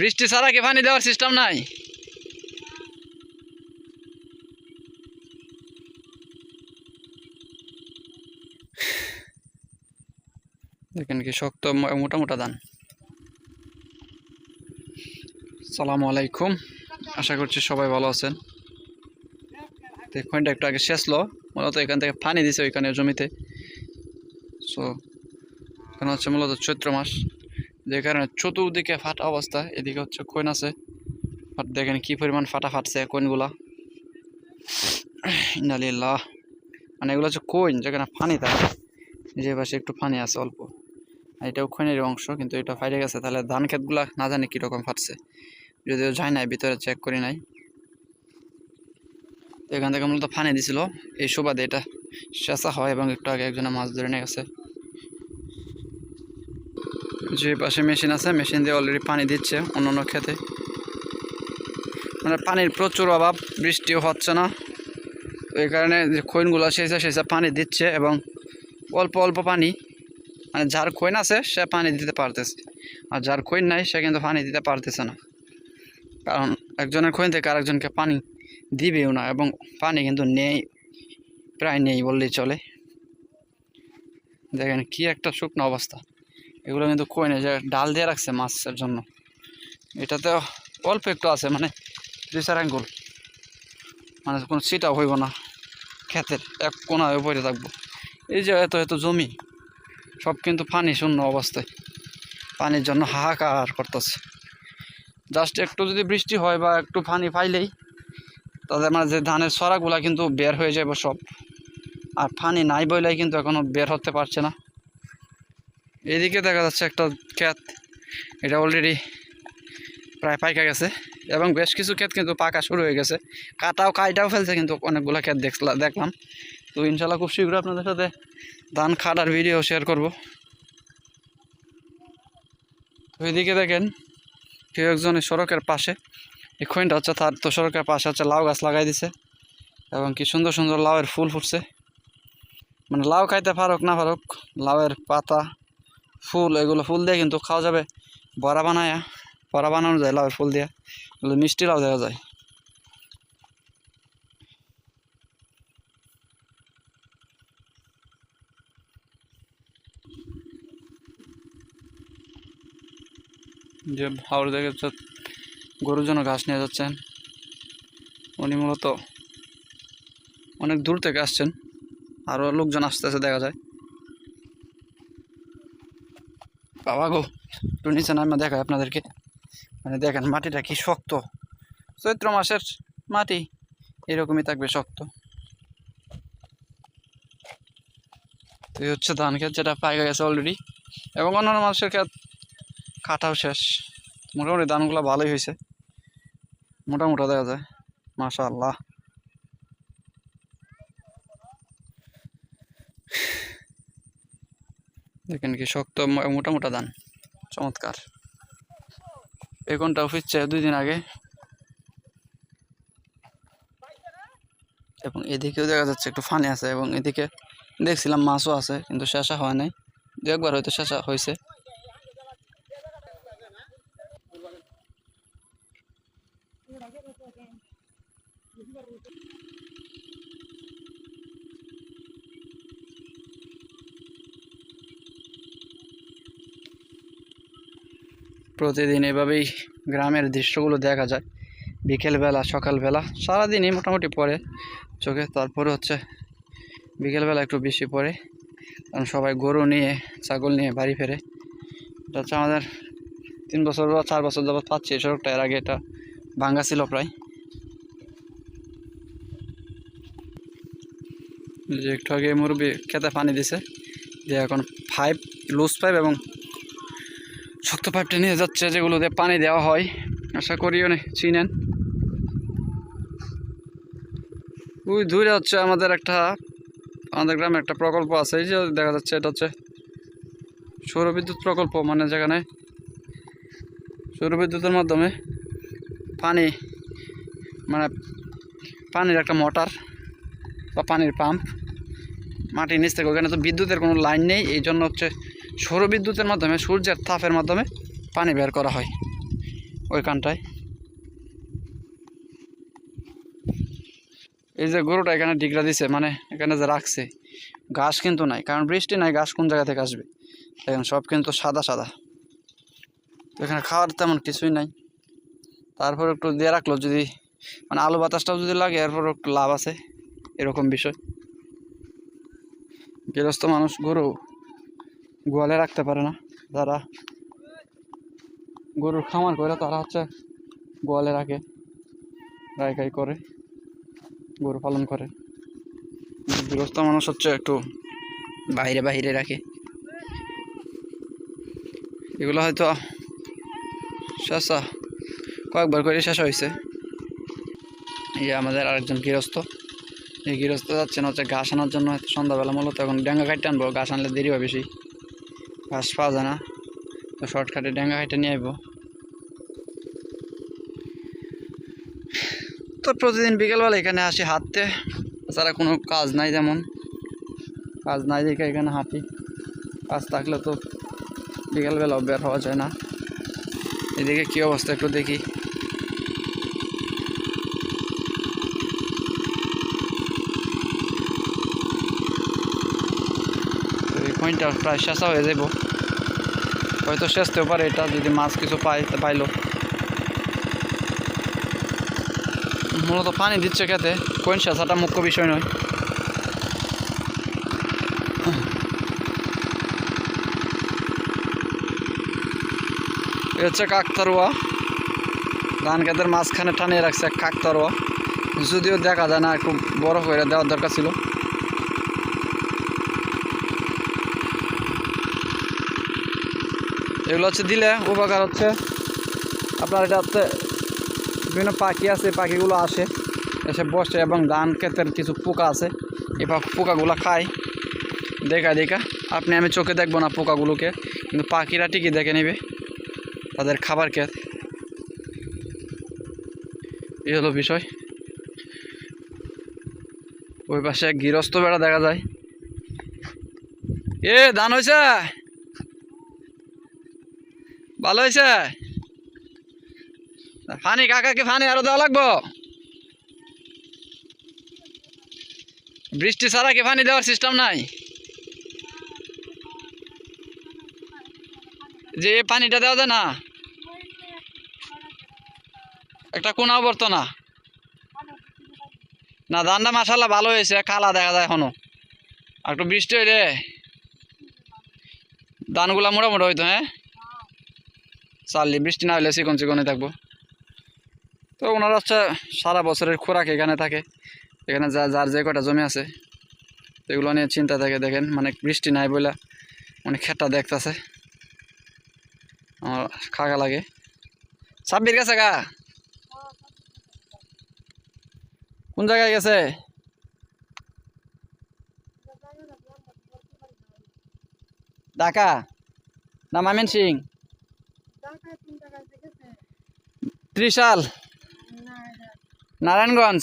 বৃষ্টি ছাড়া কি পানি দেওয়ার সিস্টেম নাই? দেখেন কি শক্ত মোটা মোটা ধান। সালামু আলাইকুম। আশা করছি সবাই ভালো আছেন। কয়েনটা একটু আগে শেষলো মূলত এখান থেকে পানি দিছে ওইখানে জমিতে। সো এখানে হচ্ছে মূলত চৈত্র মাস। যে কারণে চতুর্দিকে ফাটা অবস্থা, এদিকে হচ্ছে কোয়েন আছে। দেখেন কি পরিমাণ ফাটা ফাটছে কোয়েনগুলা ইনালিল্লাহ মানে এগুলো হচ্ছে কোয়েন যেখানে পানি থাকে যে পাশে একটু পানি আছে অল্প। এটাও কোয়েনের অংশ, কিন্তু এটা ফাইটে গেছে। তাহলে ধান ক্ষেতগুলা না জানি কীরকম ফাটছে। যদিও যায় নাই, ভিতরে চেক করি নাই। এখান থেকে মূলত পানি দিছিল। এই সুবাদে এটা শেষা হয় এবং একটু আগে একজনে মাছ ধরে নিয়ে গেছে। যে পাশে মেশিন আছে, মেশিন দিয়ে অলরেডি পানি দিচ্ছে অন্য অন্য খেতে মানে পানির প্রচুর অভাব, বৃষ্টিও হচ্ছে না। এই কারণে যে খৈনগুলো সেসে সেসে পানি দিচ্ছে এবং অল্প অল্প পানি মানে যার খৈন আছে, সে পানি দিতে পারতেছে। আর যার খৈন নাই, সে কিন্তু পানি দিতে পারতেছে না। কারণ একজনের খৈন থেকে আরেকজনকে পানি দিবেও না এবং পানি কিন্তু নেই, প্রায় নেই বললেই চলে। দেখেন কি একটা শুকনো অবস্থা। এগুলো কিন্তু কইনে যে ডাল দিয়ে রাখছে মাছের জন্য। এটাতে অল্প একটু আছে মানে দুই চার আঙ্গুল। মানে কোনো সিটাও হইব না, ক্ষেতের এক কোনায় পড়ে থাকব। এই যে এত এত জমি, সব কিন্তু পানি শূন্য অবস্থায়। পানির জন্য হাহাকার করতেছে। জাস্ট একটু যদি বৃষ্টি হয় বা একটু পানি পাইলেই, তাদের মানে যে ধানের ছড়াগুলা কিন্তু বের হয়ে যাবে সব। আর পানি নাই বইলেই কিন্তু এখনও বের হতে পারছে না। এদিকে দেখা যাচ্ছে একটা ক্ষেত। এটা অলরেডি প্রায় পাইকা গেছে এবং বেশ কিছু ক্ষেত কিন্তু পাকা শুরু হয়ে গেছে। কাটাও কাইটাও ফেলছে কিন্তু অনেকগুলো ক্ষেত দেখলাম দেখলাম। তো ইনশাল্লাহ খুব শীঘ্র আপনাদের সাথে ধান খাটার ভিডিও শেয়ার করব। তো এদিকে দেখেন কেউ একজন সড়কের পাশে। এই হচ্ছে তার তো সড়কের পাশে হচ্ছে লাউ গাছ লাগাই দিছে এবং কি সুন্দর সুন্দর লাউয়ের ফুল ফুটছে। মানে লাউ খাইতে পারুক না পারুক, লাউয়ের পাতা ফুল, এগুলো ফুল দিয়ে কিন্তু খাওয়া যাবে। বড়া বানায়া, বড়া বানানো যায়, লাউয়ের ফুল দিয়ে। এগুলো মিষ্টি লাউ দেওয়া যায়। যে থেকে হচ্ছে গরুর জন্য ঘাস নিয়ে যাচ্ছেন। উনি মূলত অনেক দূর থেকে আসছেন। আরও লোকজন আসতেছে দেখা যায়। বাবা গো, একটু নিচে নামে দেখায় আপনাদেরকে। মানে দেখেন, মাটিটা কি শক্ত। চৈত্র মাসের মাটি, এরকমই থাকবে শক্ত। তো এই হচ্ছে ধান ক্ষেত, যেটা পাইকা গেছে অলরেডি এবং অন্যান্য মানুষের ক্ষেত কাটাও শেষ। মোটামুটি ধানগুলো ভালোই হয়েছে। মোটামুটি দেখা যায় মাশা আল্লাহ দেখেন কি শক্ত মোটা মোটা ধান। চমৎকার। বেগুনটাও ফিরছে দুই দিন আগে? এবং এদিকেও দেখা যাচ্ছে একটু ফানি আছে এবং এদিকে দেখছিলাম মাছও আছে, কিন্তু শেষা হয় নাই। দু একবার হয়তো শেষা হয়েছে। প্রতিদিন এভাবেই গ্রামের দৃশ্যগুলো দেখা যায়। বিকেলবেলা, সকালবেলা, সারাদিনই মোটামুটি পড়ে চোখে, তারপরে হচ্ছে বিকেলবেলা একটু বেশি পড়ে। কারণ সবাই গরু নিয়ে, ছাগল নিয়ে বাড়ি ফেরে। এটা হচ্ছে আমাদের তিন বছর বা চার বছর যাবত পাচ্ছি এই সড়কটা। এর আগে এটা ভাঙ্গা ছিল প্রায়। যে একটু আগে মুরব্বী খেতে পানি দিছে। যে এখন পাইপ লুজ পাইপ এবং শক্ত পাইপটা নিয়ে যাচ্ছে, যেগুলো দিয়ে পানি দেওয়া হয়। আশা করিও নে চিনেন। ওই দূরে হচ্ছে আমাদের একটা, আমাদের গ্রামে একটা প্রকল্প আছে, এই যে দেখা যাচ্ছে এটা হচ্ছে সৌরবিদ্যুৎ প্রকল্প মানে যেখানে সৌরবিদ্যুতের মাধ্যমে পানি মানে পানির একটা মোটর বা পানির পাম্প মাটির নিচ থেকে, ওখানে তো বিদ্যুতের কোনো লাইন নেই, এই জন্য হচ্ছে সৌরবিদ্যুতের মাধ্যমে, সূর্যের তাপের মাধ্যমে পানি বের করা হয় ওইখানটায়। এই যে গরুটা এখানে ডিগরা দিছে মানে এখানে যে রাখছে, ঘাস কিন্তু নাই, কারণ বৃষ্টি নাই, ঘাস কোন জায়গা থেকে আসবে? এখন সব কিন্তু সাদা সাদা। তো এখানে খাওয়ার তেমন কিছুই নাই। তারপর একটু দিয়ে রাখল, যদি মানে আলু বাতাসটাও যদি লাগে এরপর একটু লাভ আছে, এরকম বিষয়। গৃহস্থ মানুষ গরু গোয়ালে রাখতে পারে না। যারা গরুর খামার করে তারা হচ্ছে গোয়ালে রাখে। গাই করে, গরু পালন করে। গৃহস্থ মানুষ হচ্ছে একটু বাইরে বাইরে রাখে। এগুলো হয়তো শেষ কয়েকবার করে শেষ হয়েছে। এই যে আমাদের আরেকজন গৃহস্থ। এই গৃহস্থ যাচ্ছেন হচ্ছে ঘাস আনার জন্য। সন্ধ্যাবেলা মূলত এখন ডেঙ্গা কাটতে আনব। ঘাস আনলে দেরি হয় বেশি। ঘাস পাওয়া যায় না। তো শর্টকাটে ডেঙ্গা হাইটে নিয়ে আসব তো প্রতিদিন বিকেলবেলা এখানে আসি হাঁটতে। তাছাড়া কোনো কাজ নাই যেমন কাজ নাই দেখে এখানে হাঁটি। কাজ থাকলে তো বিকেলবেলা বের হওয়া যায় না। এদিকে কী অবস্থা একটু দেখি। কয়েনটা প্রায় শেষা হয়ে যাব হয়তো শেষতেও পারে এটা, যদি মাছ কিছু তা পাইলো। মূলত পানি দিচ্ছে খেতে, কোন শেষাটা মুখ্য বিষয় নয়। হচ্ছে কাকতারুয়া। ধান খেতের মাঝখানে টানিয়ে রাখছে কাকতারুয়া। যদিও দেখা যায় না একটু বড় করে দেওয়ার দরকার ছিল। এগুলো হচ্ছে দিলে উপকার হচ্ছে। আপনার এটা হচ্ছে বিভিন্ন পাখি আছে, পাখিগুলো আসে, এসে বসে এবং ধান, ক্ষেতের কিছু পোকা আছে। পা- পোকাগুলো খায়। দেখা দেখা। আপনি, আমি চোখে দেখব না পোকাগুলোকে, কিন্তু পাখিরা ঠিকই দেখে নেবে। তাদের খাবার ক্ষেত এই হলো বিষয়। ওই পাশে গৃহস্থ বেড়া দেখা যায়। এ, ধান হয়েছে ভালো হয়েছে? ফানি কাকাকে ফানি আরও দেওয়া লাগবো? বৃষ্টি ছাড়া কি ফানি দেওয়ার সিস্টেম নাই। যে পানিটা দেওয়া যায় না, একটা কোনা বর্ত না না ধানটা ভালো হয়েছে, কালা দেখা যায় এখনও। একটু বৃষ্টি হইলে ধানগুলা মোটামুটি হইতো হ্যাঁ? চাললি বৃষ্টি না হলে চিকন চিকনে থাকব। তো ওনারা হচ্ছে সারা বছরের খোরাক এখানে থাকে, এখানে যা, যার যে কটা জমি আছে, এগুলো নিয়ে চিন্তা থাকে, দেখেন মানে বৃষ্টি নাই বলে মানে খেটটা দেখতেছে। আমার খাগা লাগে। সাব্বির গেছে গা? কোন জায়গায় গেছে? ঢাকা না মামিন সিং ত্রিশাল। নারায়ণগঞ্জ।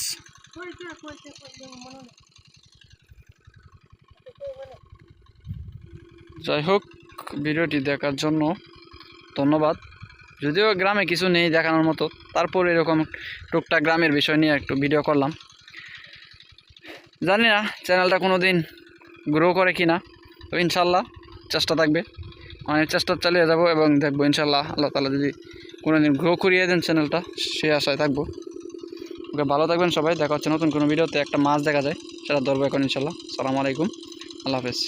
যাই হোক, ভিডিওটি দেখার জন্য ধন্যবাদ। যদিও গ্রামে কিছু নেই দেখানোর মতো, তারপর এরকম টুকটাক গ্রামের বিষয় নিয়ে একটু ভিডিও করলাম। জানি না, চ্যানেলটা কোনো দিন গ্রো করে কি না তো ইনশাল্লাহ চেষ্টা থাকবে। অনেক চেষ্টা চালিয়ে যাব এবং দেখব ইনশাল্লাহ আল্লাহ তালা যদি কোনো দিন গ্রো করিয়ে দেন চ্যানেলটা সে আশায় থাকব। ওকে, ভালো থাকবেন সবাই, দেখা হচ্ছে নতুন কোনো ভিডিওতে, একটা মাছ দেখা যায়, সেটা ধরবো এখন ইনশাল্লাহ। সালামু আলাইকুম, আল্লাহ হাফেজ।